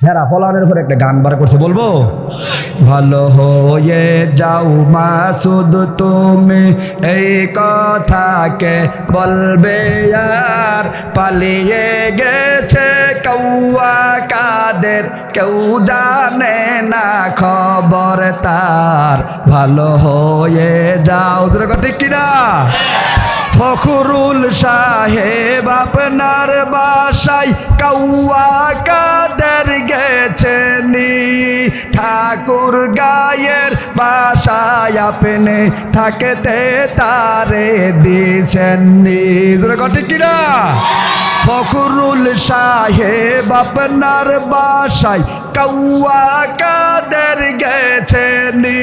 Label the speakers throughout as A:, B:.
A: হেরা ফলানের পর একটা গান বার করছে, বলব? ভালো হয়ে যাও মাসুদ তুমি এই কথাকে বলবে আর পালিয়ে গেছে কৌয়া কাদের, কেউ জানে না খবর তার। ভালো হয়ে যাও। তোর ঠিক কিনা? ফখরুল সাহেব আপনার বাসায় কাউয়া কাদের গেছেনি? ঠাকুর গায়ের বাসায় আপনি থাকতে তারে দিছেননি। ঠিক কিনা? ফখরুল সাহেব আপনার বাসায় কৌয়া কাদের গেছেনি?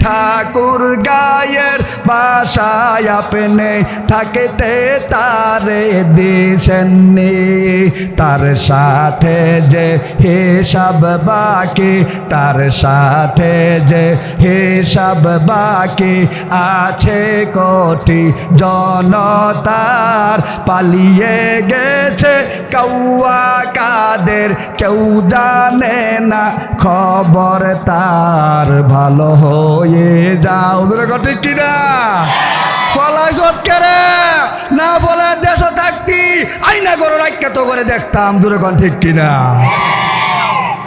A: ঠাকুর গায়ের বাসায় আপনি থাকতে তারে দিছেননি। তার সাথে যে হিসাব বাকি, তার সাথে যে হিসাব বাকি আছে কোটি জনতার। পালিয়ে গেছে কৌয়া কাদের, কেউ জানে না খবর তার ভালো হয়ে যাও। ঠিক কিনা? ফলাই সৎকারে না বলে দেশ থাকতি, আইনা করো রাখ্যাত করে দেখতাম। দূরে ঠিক কিনা?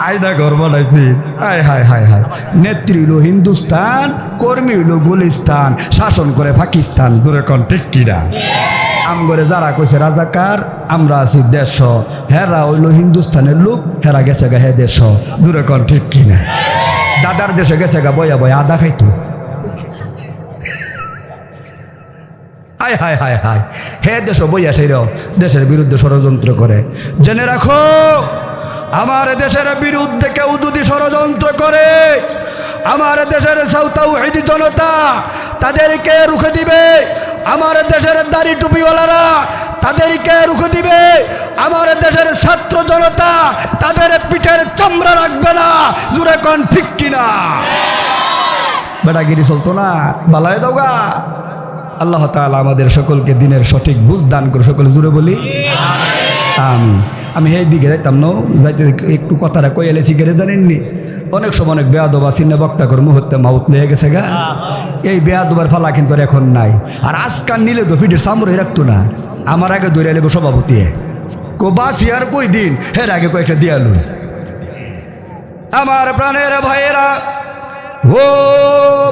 A: আইনা ঘর বানাইছি। হায় হায় হায় হায়। নেত্রী হইল হিন্দুস্তান, কর্মী হইল গুলিস্তান, শাসন করে পাকিস্তান। দূরে কোন, ঠিক কিনা আমগরে যারা কইছে রাজাকার, আমরা আছি দেশ। হেরা হইল হিন্দুস্তানের লোক, হেরা গেছে গা হে দেশ। দূরে কোন, ঠিক কিনা দাদার দেশে গেছে গা বয়া বয়া, আদা খাইতো। হায় হায় হায় হায়। হে দেশ বইয়া সেই দেশের বিরুদ্ধে ষড়যন্ত্র করে। জেনে রাখো আমার দেশের বিরুদ্ধে কেউ যদি ষড়যন্ত্র করে, আমার দেশের সাউতাউ হেদি জনতা তাদেরকে রুখে দিবে। আমার দেশের দাড়ি টুপিওয়ালারা তাদেরকে রুখে দিবে। আমার দেশের ছাত্র জনতা তাদের পিঠের চামড়া রাখবে না। জুড়ে কন ঠিক কিনা? বেটাগিরি চলতো না বালায় দাওগা। আল্লাহ তাআলা আমাদের সকলকে দিনের সঠিক বুঝ দান করে সকলে জুড়ে বলি। আমি আমি এই দিকে যাইতাম না? যাইতে একটু কথাটা কই এলেছি গেলে জানেননি? অনেক সময় অনেক বেয়াদবা চিন্তা বক্তা করে মুহূর্তে মাউত লেগে গেছে গা। এই বেয়াদবার ফালা কিন্তু এখন নাই। আর আজকাল নিলে তো ফিটের সামরে রাখতো না। আমার আগে দৌড়ে এলে সভাপতি কো বাসি আর কই দিন? হের আগে কয়েকটা দিয়ালু আমার প্রাণের ভাইয়েরা ও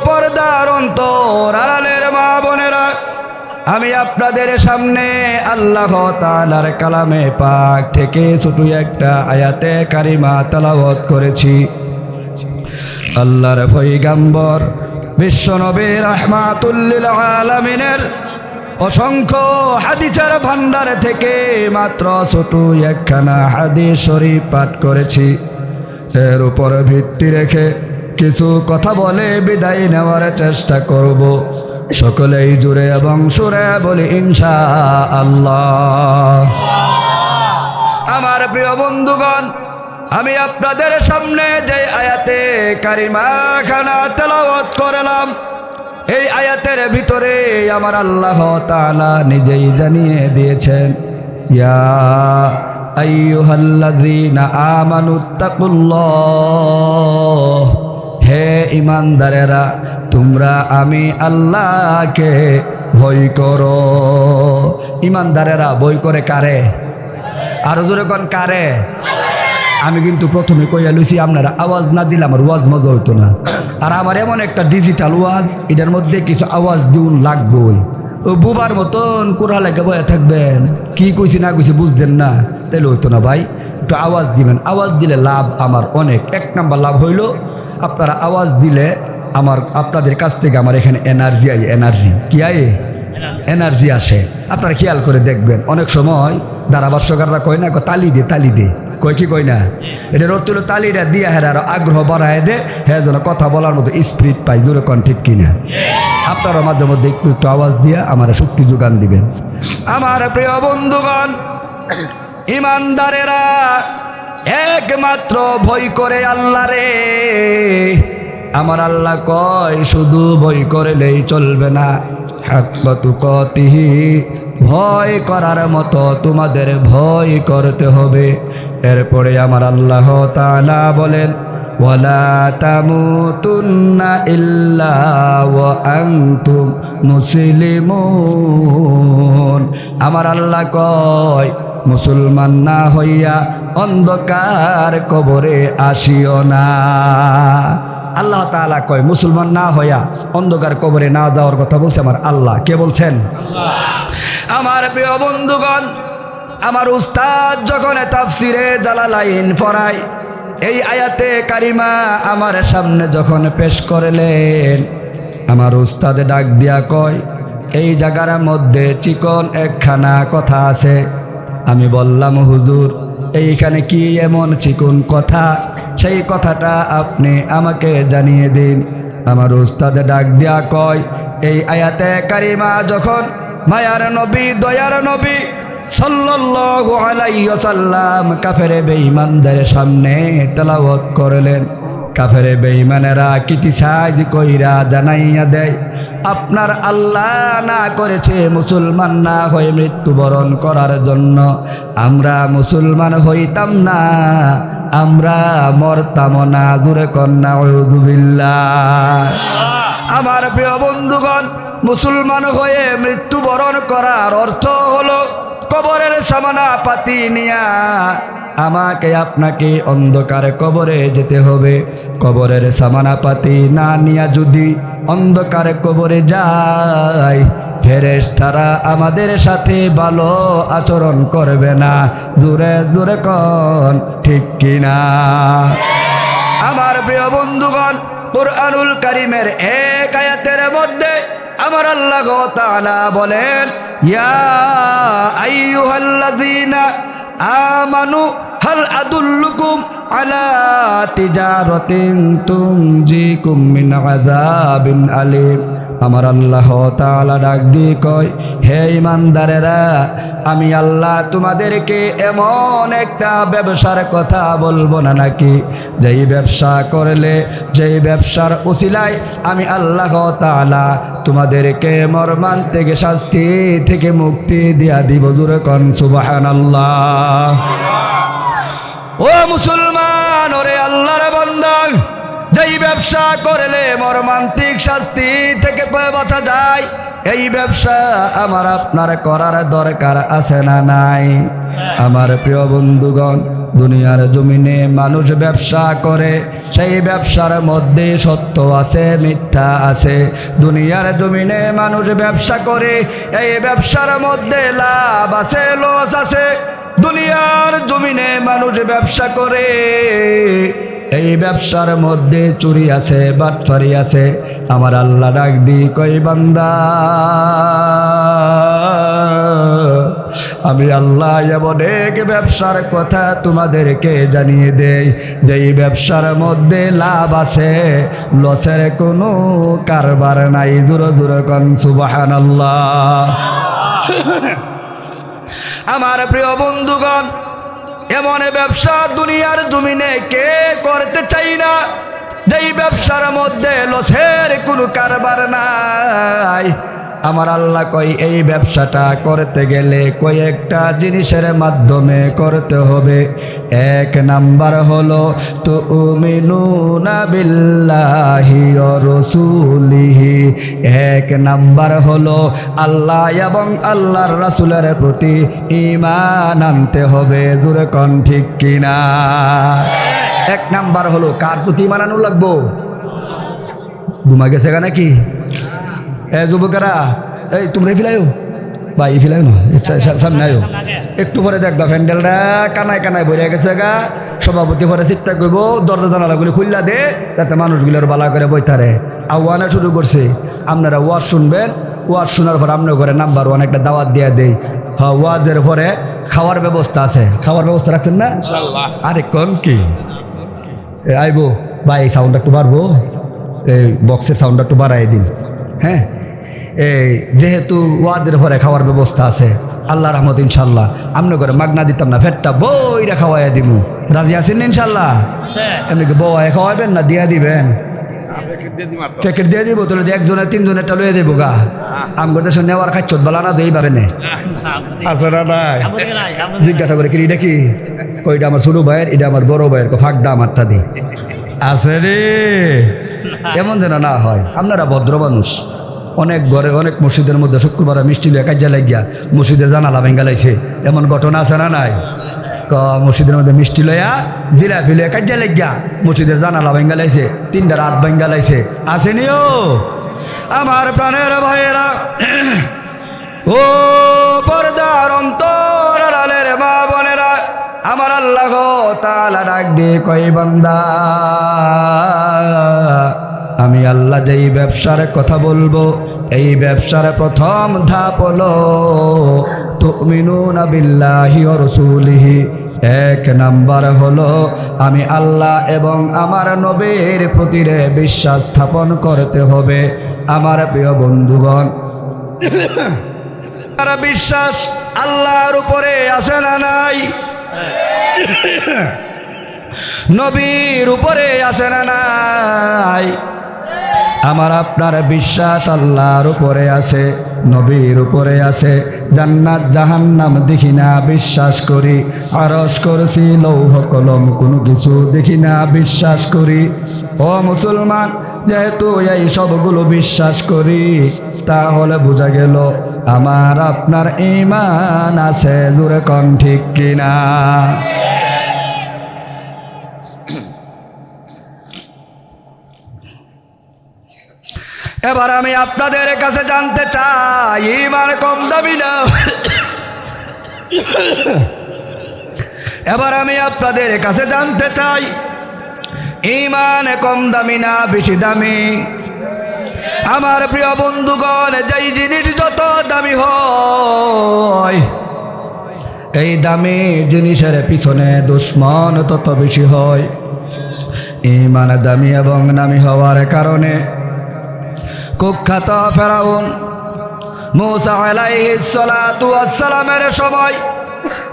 A: পর্দার অন্তর আড়ালের মা বোনেরা আমি আপনাদের সামনে আল্লাহ তালার কালামে পাক থেকে ছোট একটা আয়াতে কারিমা তালাবত করেছি। আল্লাহর পৈগাম্বর বিশ্বনবী রহমাতুল্লিল আলমিনের অসংখ্য হাদিসের ভান্ডার থেকে মাত্র ছোট একখানা হাদিস শরীফ পাঠ করেছি। এর উপর ভিত্তি রেখে কিছু কথা বলে বিদায় নেওয়ার চেষ্টা করব। সকলেই জুড়ে এবং সুরে বলি ইনশা আল্লাহ আমার প্রিয় বন্ধুগণ, আমি আপনাদের সামনে যে আয়াতে কারিমা খানা তেলাওয়াত করলাম, এই আয়াতের ভিতরে আমার আল্লাহ তাআলা নিজেই জানিয়ে দিয়েছেন, ইয়া আইয়ুহাল্লাযীনা আমানুত্তাকুল্লাহ হে ইমানদারেরা, তোমরা আমি আল্লাহকে ভয় করো। ইমানদারেরা বই করে কারে? আরও জোরে কোন, কারে? আমি কিন্তু প্রথমে কইয়া লইছি, আপনারা আওয়াজ না দিলে আমার ওয়াজ মজা হইতো না। আর আমার এমন একটা ডিজিটাল ওয়াজ, এটার মধ্যে কিছু আওয়াজ দিউন লাগবই। ও বুবার মতন কোরা লাগে বয়ে থাকবেন। কি কইছি না কইছি বুঝতেন না, তাইলে হইতো না ভাই। একটু আওয়াজ দিবেন। আওয়াজ দিলে লাভ আমার অনেক। এক নাম্বার লাভ হইল আপনারা আওয়াজ দিলে আমার, আপনাদের কাছ থেকে আমার এখানে এনার্জি আই এনার্জি কি আয়ে? এনার্জি আসে। আপনারা খেয়াল করে দেখবেন, অনেক সময় ধারাভাষ্যকাররা কয় না তালি দে তালি দে। কয় কি কয় না? এটা রোদ তুলো তালিটা দিয়া হ্যাঁ আরও আগ্রহ বাড়ায় দে হ্যাঁ যেন কথা বলার মতো স্পিরিট পাই জোরে কন ঠিক কিনা? আপনারা মাঝে মধ্যে একটু একটু আওয়াজ দিয়ে আমার শক্তি যোগান দিবেন। আমার প্রিয় বন্ধুগণ, ইমানদারেরা একমাত্র ভয় করে আল্লাহ রে। আমার আল্লাহ কয়, শুধু ভয় করলেই চলবে না। হাক্কাতুকাতিহি ভয় করার মতো তোমাদের ভয় করতে হবে। এরপরে আমার আল্লাহ তাআলা বলেন, ওয়ালা ইল্লা ওয়া আমার আল্লাহ কয়, মুসলমান না হইয়া অন্ধকার কবরে আসিও না। আল্লাহ তাআলা কয় মুসলমান না হইয়া অন্ধকার কবরে না যাওয়ার কথা বলছে আমার আল্লাহ। কে বলছেন? আমার প্রিয় বন্ধুগণ আমার উস্তাদ যখন তাফসিরে জালালাইন পড়ায় এই আয়াতে কারিমা আমার সামনে যখন পেশ করলেন আমার উস্তাদে ডাক দিয়া কয় এই জায়গার মধ্যে চিকন একখানা কথা আছে। আমি বললাম হুজুর এইখানে কি এমন চিকন কথা? সেই কথাটা আপনি আমাকে জানিয়ে দিন। আমার উস্তাদ ডাক দিয়া কয়, এই আয়াতে কারিমা যখন মায়ার নবী, দয়ার নবী সাল্লাল্লাহু আলাইহি ওয়াসাল্লাম কাফের বেঈমানদের সামনে তেলাওয়াত করলেন কাফেরে বেঈমানেরা কিটিসাইজ কইরা জানাইয়া দেয়, আপনার আল্লাহ না করেছে মুসলমান না হয়ে মৃত্যুবরণ করার জন্য, আমরা মুসলমান হইতাম না, আমরা মরতাম না দূরে কন্যা আমার প্রিয় বন্ধুগণ, মুসলমান হয়ে মৃত্যুবরণ করার অর্থ হলো কবরের সামানা পাতি নিয়া আমাকে আপনাকে অন্ধকার কবরে যেতে হবে। কবরের সামানা পাতি না নিয়া যদি অন্ধকার কবরে যায় ফেরেশ তারা আমাদের সাথে ভালো আচরণ করবে না। জোরে জোরে কন, ঠিক কিনা? আমার প্রিয় বন্ধুগণ কুরআনুল কারিমের এক আয়াতের মধ্যে আমার আল্লাহ তাআলা বলেন ইয়া আইয়ুহাল্লাযীনা আমানু হাল আদুল্লুকুম আলা তিজারাতিন তুনজিকুম মিন আযাবিন আলিম। আমার আল্লাহ তাআলা ডাক দিয়ে কয়, হে ইমানদারেরা আমি আল্লাহ তোমাদেরকে এমন একটা ব্যবসার কথা বলব না নাকি? যেই ব্যবসা করলে, যেই ব্যবসার উসিলায় আমি আল্লাহ তাআলা তোমাদেরকে মর্মান্তিক শাস্তি থেকে মুক্তি দিয়া দিব। জুরে কন, সুবহানাল্লাহ। ও মুসলমান, ওরে আল্লাহর বন্ধন যেই ব্যবসা করলে মর্মান্তিক শাস্তি থেকে বাঁচা যায়, এই ব্যবসা আমার আপনার করার দরকার আছে না নাই? আমার প্রিয় বন্ধুগণ, দুনিয়ার জমিনে মানুষ ব্যবসা করে, সেই ব্যবসার মধ্যে সত্য আছে, মিথ্যা আছে। দুনিয়ার জমিনে মানুষ ব্যবসা করে, এই ব্যবসার মধ্যে লাভ আছে, লস আছে। দুনিয়ার জমিনে মানুষ ব্যবসা করে। এই ব্যবসার মধ্যে চুরি আছে, বাটফারি আছে। আমার আল্লাহ ডাক দি কই বান্দা? আমি আল্লাহ এমন এক ব্যবসার কথা তোমাদেরকে জানিয়ে দেই যে এই ব্যবসার মধ্যে লাভ আছে, লসের কোনো কারবার নাই। জোর জোর কন সুবাহান আল্লাহ আমার প্রিয় বন্ধুগণ, এমন ব্যবসা দুনিয়ার জমিনে কে করতে চাই না? যেই ব্যবসার মধ্যে লসের কোনো কারবার নাই। আমার আল্লাহ কই এই ব্যবসাটা করতে গেলে কয়েকটা জিনিসের মাধ্যমে করতে হবে। এক নাম্বার হলো তো বিল্লাহি রসুলিহি। এক নাম্বার হলো, আল্লাহ এবং আল্লাহর রাসূলের প্রতি ঈমান আনতে হবে। দূরে কন ঠিক কিনা? এক নাম্বার হলো, কার প্রতি ঈমান আনু লাগবো? ঘুমা গেছে নাকি? যুবকেরা এই তোমরা ফিলাইও? বা ই ফিলাই না সামনে আয়ো। একটু পরে দেখবা প্যান্ডেলটা কানায় কানায় ভরে গেছে গা। সভাপতি পরে চিন্তা করব দরজা জানালা জানালাগুলি খুললা দে যাতে মানুষগুলোর বালা করে বইতারে আহ্বানে শুরু করছে। আপনারা ওয়াজ শুনবেন ওয়াজ শোনার পর আপনার ঘরে নাম্বার ওয়ান একটা দাওয়াত দিয়ে দেই। হ্যাঁ ওয়াজের পরে খাওয়ার ব্যবস্থা আছে। খাওয়ার ব্যবস্থা রাখছেন না? আরে কোন কি? আইবো। এই সাউন্ডটা একটু বাড়বো। এই বক্সের সাউন্ডটা একটু বাড়াই দিন। হ্যাঁ? এই যেহেতু ওয়াদের পরে খাওয়ার ব্যবস্থা আছে আল্লাহ রহমত ইনশাল্লাহ। আমনে করে মাগনা দিতাম না ফেটটা বইরা খাওয়াইয়া দিমু। রাজি আছেন না ইনশাল্লাহ? এমনি কি বউ খাওয়াবেন না দিয়া দিবেন? প্যাকেট দিয়ে দিব তাহলে একজনের তিনজনের টা লয়ে দেবো গা। আমগো দেশে নেওয়ার খাচ্ছত বলা না তো এইভাবে নে। নাই। জিজ্ঞাসা করে কি এটা কি? কইটা আমার ছোট ভাইয়ের এটা আমার বড় ভাইয়ের কো ফাঁকটা আমারটা দি। আছে রে। এমন যেন না হয় আপনারা ভদ্র মানুষ। অনেক ঘরে অনেক মসজিদের মধ্যে শুক্রবার মিষ্টি লিয়ে কাজা লাগিয়া মসজিদে জানালা ভেঙ্গা লাইছে। এমন ঘটনা আছে না নাই? মসজিদের মধ্যে মিষ্টি লইয়া জিলাপি লইয়া কাজা লাগিয়া মসজিদের জানালা ভেঙ্গা লাইছে, তিনটা রাত ভেঙ্গা লাইছে। আসেনিও আমার প্রাণের ভাইয়েরা, ও পর্দার অন্তর আড়ালের মা বোনেরা, আমার আল্লাহ তালা ডাক দিয়ে কই বান্দা আমি আল্লাহ যেই ব্যবসার কথা বলব, এই ব্যবসার প্রথম ধাপ হলো, তুমিনুনা বিল্লাহি ও রসুলিহি। এক নাম্বার হলো, আমি আল্লাহ এবং আমার নবীর প্রতিরে বিশ্বাস স্থাপন করতে হবে। আমার প্রিয় বন্ধুগণ তারা বিশ্বাস আল্লাহর উপরে আছে না নাই? নবীর উপরে আছে না নাই? আমার আপনার বিশ্বাস আল্লাহর উপরে আছে, নবীর উপরে আছে। জান্নাত, জাহান্নাম দেখি না, বিশ্বাস করি। আরস করছি, লৌহ কলম কোনো কিছু দেখি না, বিশ্বাস করি। ও মুসলমান, যেহেতু এই সবগুলো বিশ্বাস করি, তাহলে বোঝা গেল আমার আপনার ইমান আছে জোরে কন ঠিক কিনা। এবার আমি আপনাদের কাছে জানতে চাই, ইমান কম দামি না? এবার আমি আপনাদের কাছে জানতে চাই, ইমান কম দামি না বেশি দামি? আমার প্রিয় বন্ধুগণ, যেই জিনিস যত দামি হয়, এই দামি জিনিসের পিছনে দুশ্মন তত বেশি হয়। ইমান দামি এবং নামি হওয়ার কারণে কুখ্যাত ফেরাউন মুসা ওয়াসসালামের সময়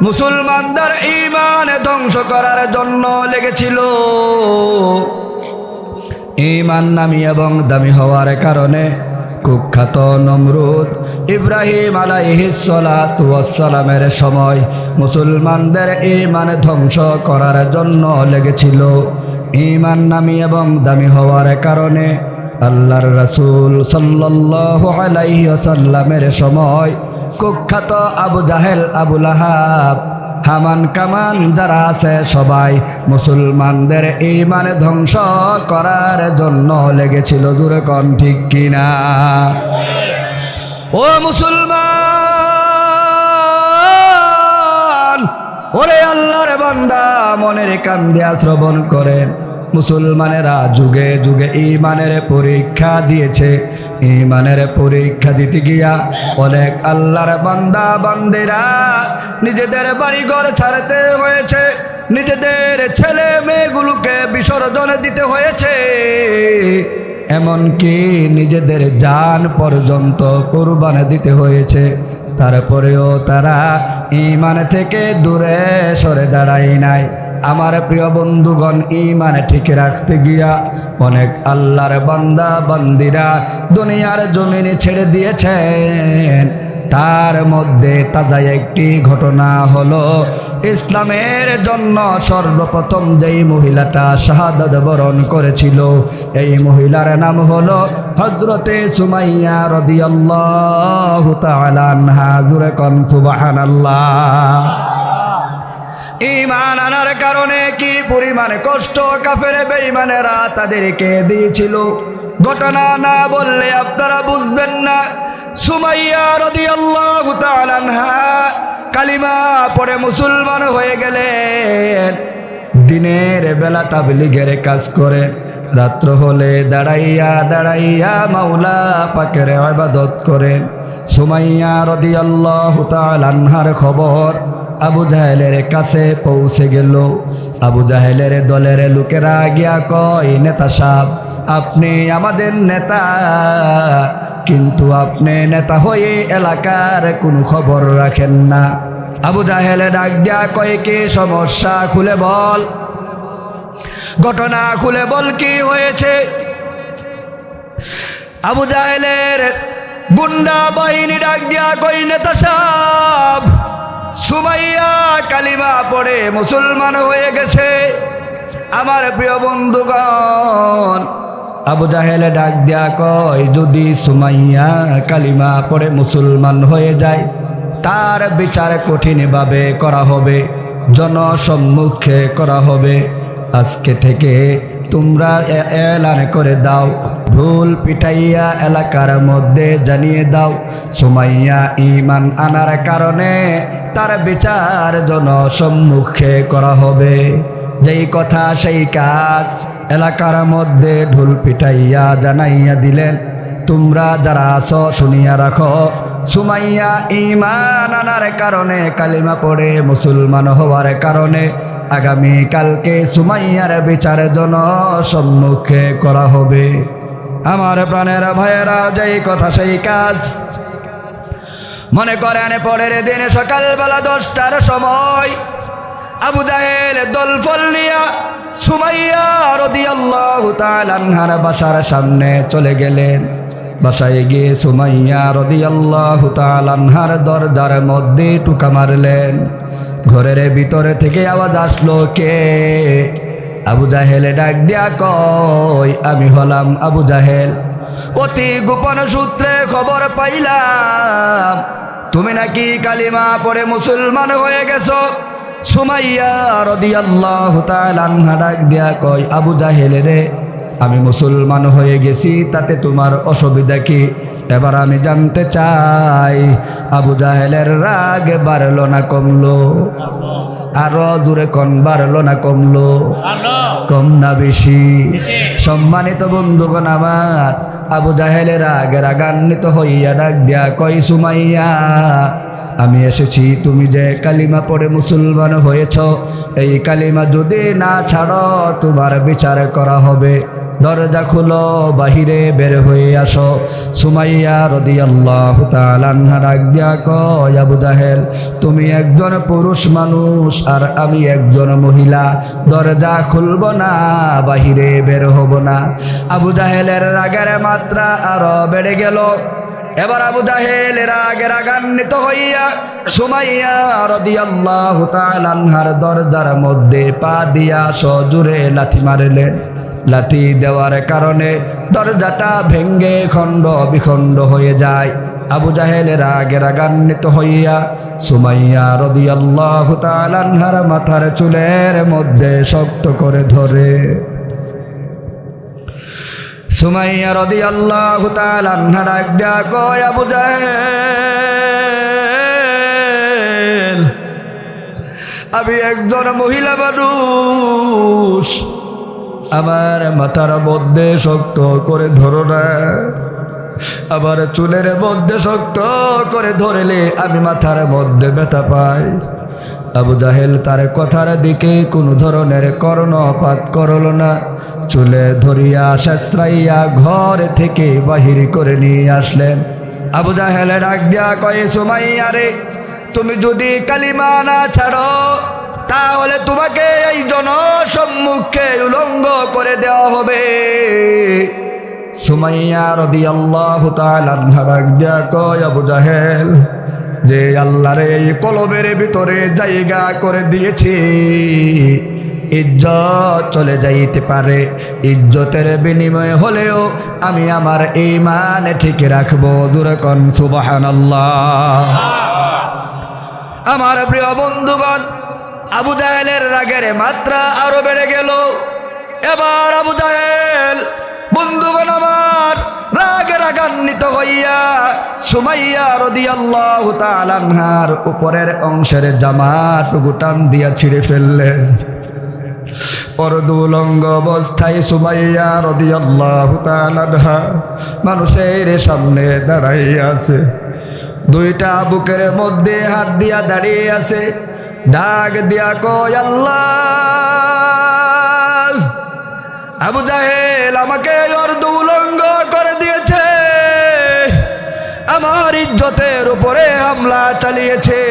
A: মুসলমানদের ইমান ধ্বংস করার জন্য লেগেছিল। ইমান নামি এবং দামি হওয়ার কারণে কুখ্যাত নমরুদ ইব্রাহিম আলাইহিস সালাতু সময় মুসলমানদের ইমান ধ্বংস করার জন্য লেগেছিল। ইমান নামি এবং দামি হওয়ার কারণে আল্লাহর রাসূল ওয়াসাল্লামের সময় কুখ্যাত আবু জাহেল, আবু লাহাব, হামান কামান যারা আছে সবাই মুসলমানদের এই মানে ধ্বংস করার জন্য লেগেছিল দূরে কন ঠিক কিনা? ও মুসলমান, ওরে আল্লাহর বান্দা, মনের কান শ্রবণ করেন মুসলমানেরা যুগে যুগে ইমানের পরীক্ষা দিয়েছে। ইমানের পরীক্ষা দিতে গিয়া অনেক আল্লাহর বান্দা, বান্দেরা নিজেদের বাড়িঘর ছাড়তে হয়েছে। নিজেদের ছেলে মেয়েগুলোকে বিসর্জন দিতে হয়েছে। এমনকি নিজেদের যান পর্যন্ত কোরবানে দিতে হয়েছে। তারপরেও তারা ইমান থেকে দূরে সরে দাঁড়ায় নাই। আমার প্রিয় বন্ধুগণ ইমান ঠিক রাখতে গিয়া অনেক আল্লাহর বান্দা, বান্দিরা দুনিয়ার জমিনে ছেড়ে দিয়েছেন। তার মধ্যে তাজা একটি ঘটনা হলো, ইসলামের জন্য সর্বপ্রথম যেই মহিলাটা শাহাদত বরণ করেছিল, এই মহিলার নাম হলো হজরতে সুমাইয়া রদিয়াল্লাহু তাআলা আনহা। জুরে কন, সুবহানাল্লাহ। ইমান আনার কারণে কি পরিমাণে কষ্ট কাফের বেঈমানেরা তাদেরকে দিয়েছিল? ঘটনা না বললে আপনারা বুঝবেন না। সুমাইয়া তাআলা আনহা কালিমা পড়ে মুসলমান হয়ে গেলেন। দিনের বেলা তাবলিগের কাজ করে, রাত্র হলে দাঁড়াইয়া দাঁড়াইয়া মাওলা পাকের আবাদত করেন সুমাইয়া তাআলা আনহার খবর আবু জাহেলের কাছে পৌঁছে গেল। আবু জাহেলের দলের লোকেরা গিয়া কয়, নেতা সাহ আপনি আমাদের নেতা। কিন্তু আপনি নেতা হয়ে এলাকার কোনো খবর রাখেন না। আবু জাহেলে ডাক দিয়া কয়, কি সমস্যা? খুলে বল। ঘটনা খুলে বল, কি হয়েছে? আবু জাহেলের গুন্ডা বাহিনী ডাক দিয়া কই নেতা সাহ সুমাইয়া কালিমা পড়ে মুসলমান হয়ে গেছে। আমার প্রিয় বন্ধুগণ, আবু জাহেলে ডাক দিয়া কয়, যদি সুমাইয়া কালিমা পড়ে মুসলমান হয়ে যায়, তার বিচার কঠিনভাবে করা হবে, জনসম্মুখে করা হবে। আজকে থেকে তোমরা এলান করে দাও, ভুল পিটাইয়া এলাকার মধ্যে জানিয়ে দাও। সুমাইয়া ইমান আনার কারণে তার বিচার জনসম্মুখে করা হবে। যেই কথা সেই কাজ এলাকার মধ্যে ঢোল পিটাইয়া জানাইয়া দিলেন। তোমরা যারা আছো শুনিয়া রাখো। সুমাইয়া ইমান আনার কারণে কালিমা পড়ে মুসলমান হওয়ার কারণে আগামী কালকে সুমাইয়ার বিচার জন সম্মুখে করা হবে। আমার প্রাণের ভাইয়েরা, যেই কথা সেই কাজ। মনে করেন, পরের দিন সকালবেলা দশটার সময় আবু জাহেল দল ফল নিয়া সুমাইয়া তাআলা আনহার বাসার সামনে চলে গেলেন। বাসায় গিয়ে সুমাইয়া রদিয়াল্লাহু তাআলা আনহার দরজার মধ্যে টুকা মারলেন। ঘরের ভিতরে থেকে আওয়াজ আসলো, কে? আবু জাহেলে ডাক দিয়া কয়, আমি হলাম আবু জাহেল। অতি গোপন সূত্রে খবর পাইলাম, তুমি নাকি কালিমা পড়ে মুসলমান হয়ে গেছো? সুমাইয়া রদিয়াল্লাহু তাআলা আনহা ডাক দিয়া কয়, আবু জাহেল রে আমি মুসলমান হয়ে গেছি, তাতে তোমার অসুবিধা কি? এবার আমি জানতে চাই, আবু জাহেলের রাগ বাড়লো না কমলো? আরও দূরে কন, বাড়লো না কমলো? কম না বেশি? সম্মানিত বন্ধুগণ আমার, আবু জাহেলের আগে রাগান্বিত হইয়া ডাক দিয়া কই সুমাইয়া, আমি এসেছি, তুমি যে কালিমা পড়ে মুসলমান হয়েছ, এই কালিমা যদি না ছাড়ো, তোমার বিচার করা হবে। দরজা খুলো, বাহিরে বের হয়ে আসো। সুমাইয়া রদিয়াল্লাহু তাআলা আনহা ডাক দিয়া কয়, আবু জাহেল, তুমি একজন পুরুষ মানুষ আর আমি একজন মহিলা। দরজা খুলব না, বাহিরে বের হব না। আবু জাহেলের রাগের মাত্রা আরও বেড়ে গেল। এবার আবু জাহেল রাগে রাগান্বিত হইয়া সুমাইয়া রদিয়াল্লাহু তাআলা আনহার দরজার মধ্যে পা দিয়া সজুরে লাথি মারলেন। লাথি দেওয়ার কারণে দরজাটা ভেঙ্গে খণ্ড বিখণ্ড হয়ে যায়। আবু জাহেলের আগে রাগান্বিত হইয়া সুমাইয়া রদিয়াল্লাহু তাআলা আনহার মাথার চুলের মধ্যে শক্ত করে ধরে। সুমাইয়া তাআলা আনহা ডাক কয় আমি একজন মহিলা মানুষ। আমার মাথার মধ্যে শক্ত করে ধরো না। আবার চুলের মধ্যে শক্ত করে ধরলে আমি মাথার মধ্যে ব্যথা পাই। আবু জাহেল তার কথার দিকে কোনো ধরনের কর্ণপাত করল না। চুলে ধরিয়া শাস্ত্রাইয়া ঘর থেকে বাহির করে নিয়ে আসলেন। আবু জাহেল ডাক দিয়া কয়ে, সুমাইয়া রে, তুমি যদি কালিমা না ছাড়ো তাহলে তোমাকে এই জনসম্মুখে উলঙ্গ করে দেওয়া হবে। সুমাইয়া রদিয়াল্লাহু আল্লাহ আবু জাহেল যে আল্লাহর এই কলবের ভিতরে জায়গা করে দিয়েছি ইজ্জত চলে যাইতে পারে। ইজ্জতের বিনিময় হলেও আমি আমার এই মানে ঠিক রাখব। দুরকন সুবহানাল্লাহ। আমার প্রিয় বন্ধুগণ আবু জাহেলের রাগের মাত্রা আরও বেড়ে গেল। এবার আবু জাহেল বন্ধুগণ আমার রাগে রাগান্বিত হইয়া সুমাইয়া রদিয়াল্লাহু তাআলা আনহার উপরের অংশের জামাটুকু টান দিয়া ছিঁড়ে ফেললেন। পরদুলঙ্গ অবস্থায় সুমাইয়া রদিয়াল্লাহু তাআলা মানুষের সামনে দাঁড়াইয়া আছে। দুইটা বুকের মধ্যে হাত দিয়া দাঁড়িয়ে আছে। ডাক দিয়া কয়, আল্লাহ। আবু জাহেল আমাকে অর্ধউলঙ্গ করে দিয়েছে। আমার ইজ্জতের উপরে হামলা চালিয়েছে।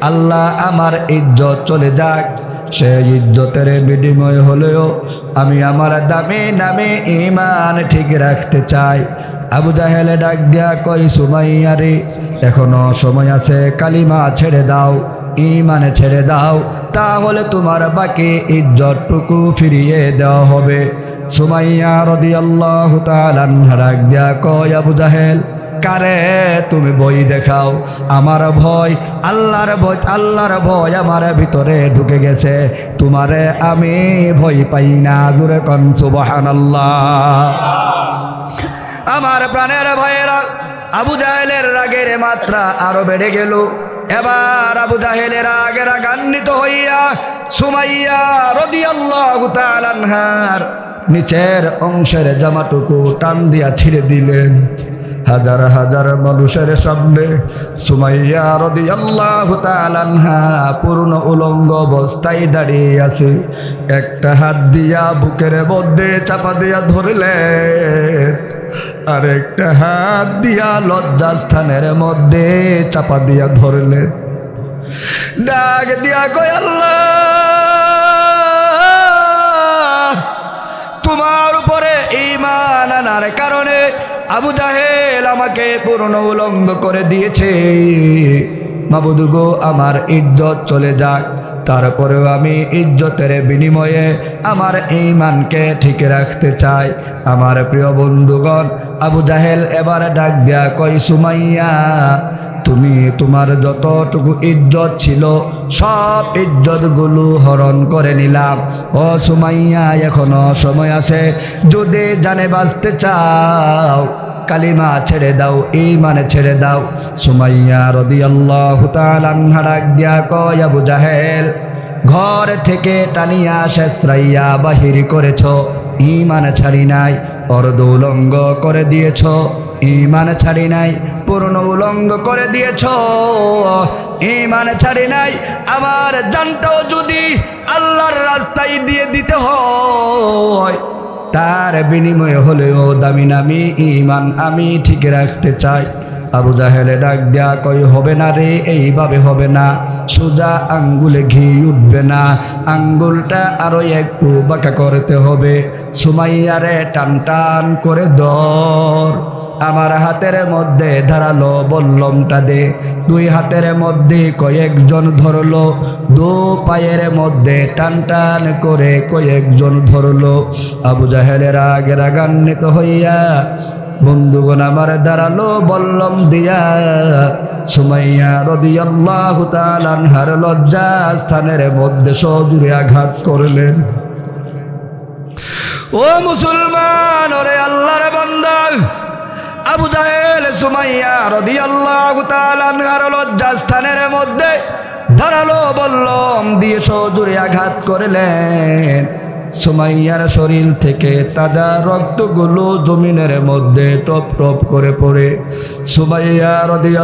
A: আল্লাহ আমার ইজ্জত চলে যাক। সে ইজ্জতের বিনিময় হলেও আমি আমার দামি নামে ইমান ঠিক রাখতে চাই। আবু জাহেলে ডাক দিয়া কই সুমাইয়া রে, এখনও সময় আছে, কালিমা ছেড়ে দাও ইমানে ছেড়ে দাও, তাহলে তোমার বাকি ইজ্জতটুকু ফিরিয়ে দেওয়া হবে। সুমাইয়া রাদিয়াল্লাহু তাআলা ডাক দিয়া কই আবু জাহেল, কারে তুমি বই দেখাও? আমার ভয়, আল্লাহর ভয় আল্লাহর ভয় আমার ভিতরে ঢুকে গেছে। তোমারে আমি ভয় পাই না দূরে কন, সুবহানাল্লাহ। আমার প্রাণের ভয়েরা আবু জাহেলের রাগের মাত্রা আরও বেড়ে গেল। এবার আবু জাহেলের রাগের রাগান্বিত হইয়া সুমাইয়া তাআলা আনহার নিচের অংশের জামাটুকু টান দিয়া ছিঁড়ে দিলেন। হাজার হাজার মানুষের সামনে সুমাইয়া তাআলা আনহা পূর্ণ উলঙ্গ অবস্থায় দাঁড়িয়ে আছে। একটা হাত দিয়া বুকের মধ্যে চাপা দিয়া ধরলেন। আর একটা হাত দিয়া লজ্জাস্থানের মধ্যে চাপা দিয়া ধরলেন ডাক দিয়া কয়, আল্লাহ, তোমার উপরে ইমান আনার কারণে আবু জাহেল আমাকে পূর্ণ উলঙ্গ করে দিয়েছে। মাবুদুগো, আমার ইজ্জত চলে যাক। তারপরেও আমি ইজ্জতের বিনিময়ে আমার ইমানকে ঠিক রাখতে চাই। আমার প্রিয় বন্ধুগণ, আবু জাহেল এবার ডাক দিয়া কই সুমাইয়া, তুমি তোমার যতটুকু ইজ্জত ছিল, সব ইজ্জতগুলো হরণ করে নিলাম। ও সুমাইয়া, এখনও সময় আছে, যদি জানে বাঁচতে চাও কালিমা ছেড়ে দাও এই মানে ছেড়ে দাও। সুমাইয়া রদিয়াল্লাহু আল্লাহ দিয়া জাহেল, ঘর থেকে টানিয়া শেষরাইয়া বাহির করেছ ইমান ছাড়ি নাই, অর্ধ উলঙ্গ করে দিয়েছ ইমান ছাড়ি নাই, পূর্ণ উলঙ্গ করে দিয়েছ ইমান ছাড়ি নাই, আমার জানটাও যদি আল্লাহর রাস্তায় দিয়ে দিতে হয় তার বিনিময়ে হলেও দামি নামি ইমান আমি ঠিক রাখতে চাই। আবু জাহেলে ডাক দেয়া কই হবে না রে, এইভাবে হবে না। সোজা আঙ্গুলে ঘি উঠবে না। আঙ্গুলটা আরও একটু বাঁকা করতে হবে। সুমাইয়ারে টান টান করে দর। আমার হাতের মধ্যে ধারালো বল্লমটা দে। দুই হাতের মধ্যে কয়েকজন ধরলো, দু পায়ের মধ্যে টান টান করে কয়েকজন ধরলো। আবু জাহেলের আগে রাগান্বিত হইয়া, বন্ধুগণ আমার দাঁড়াল বল্লম দিয়া, সুমাইয়া রদিয়াল্লাহু তাআলা আনহার লজ্জা স্থানের মধ্যে সজুরে আঘাত করলেন। ও মুসলমান, ওরে আল্লাহর বান্দা আবু জাহেল, সুমাইয়া রাদিয়াল্লাহু তাআলা আনহার লজ্জা স্থানের মধ্যে ধারালো বল্লম দিয়ে সজুরে আঘাত করলেন। সুমাইয়ার শরীর থেকে তাজা রক্তগুলো জমিনের মধ্যে টপ টপ করে পড়ে। সুমাইয়া রদিয়াল